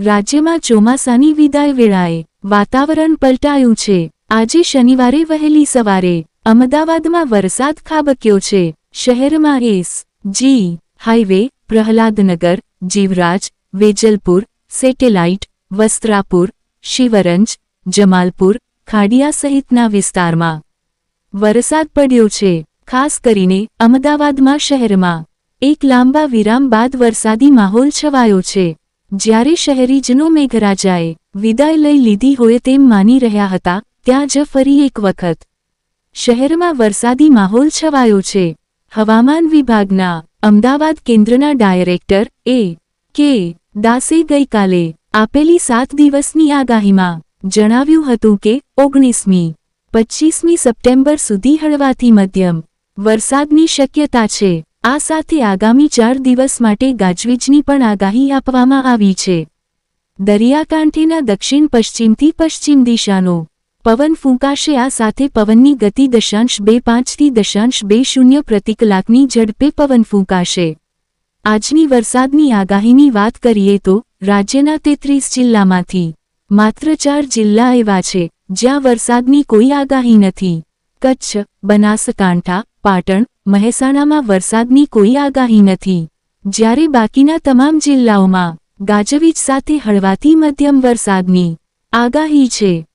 રાજ્યમાં ચોમાસાની વિદાય વેળાએ વાતાવરણ પલટાયું છે. આજે શનિવારે વહેલી સવારે અમદાવાદમાં વરસાદ ખાબક્યો છે. શહેરમાં S, G, highway, Prahladnagar, Jivraj, Vejalpur, Satellite, Vastrapur, Shivranj, Jamalpur, Khadia સહિતના વિસ્તારમાં વરસાદ પડ્યો છે. ખાસ કરીને અમદાવાદમાં શહેરમાં એક લાંબા વિરામ બાદ વરસાદી માહોલ છવાયો છે. જ્યારે શહેરીજનો મેઘરાજાએ વિદાય લઈ લીધી હોય તેમ માની રહ્યા હતા, ત્યાં જ ફરી એક વખત શહેરમાં વરસાદી માહોલ છવાયો છે. હવામાન વિભાગના અમદાવાદ કેન્દ્રના ડાયરેક્ટર એ કે દાસે ગઈકાલે આપેલી સાત દિવસની આગાહીમાં જણાવ્યું હતું કે ઓગણીસમી, પચ્ચીસમી સપ્ટેમ્બર સુધી હળવાથી મધ્યમ વરસાદની શક્યતા છે. આ સાથે આગામી ચાર દિવસ માટે ગાજવીજની પણ આગાહી આપવામાં આવી છે. દરિયાકાંઠેના દક્ષિણ પશ્ચિમથી પશ્ચિમ દિશાનો પવન ફૂંકાશે. આ સાથે પવનની ગતિ દશાંશ બે પાંચથી દશાંશ બે શૂન્ય પ્રતિ કલાકની ઝડપે પવન ફૂંકાશે. આજની વરસાદની આગાહીની વાત કરીએ તો રાજ્યના તેત્રીસ જિલ્લામાંથી માત્ર ચાર જિલ્લા એવા છે જ્યાં વરસાદની કોઈ આગાહી નથી. કચ્છ, બનાસકાંઠા, પાટણ મહેસાણામાં વરસાદની કોઈ આગાહી નથી. જ્યારે બાકીના તમામ જિલ્લાઓમાં ગાજવીજ સાથે હળવાથી મધ્યમ વરસાદની આગાહી છે.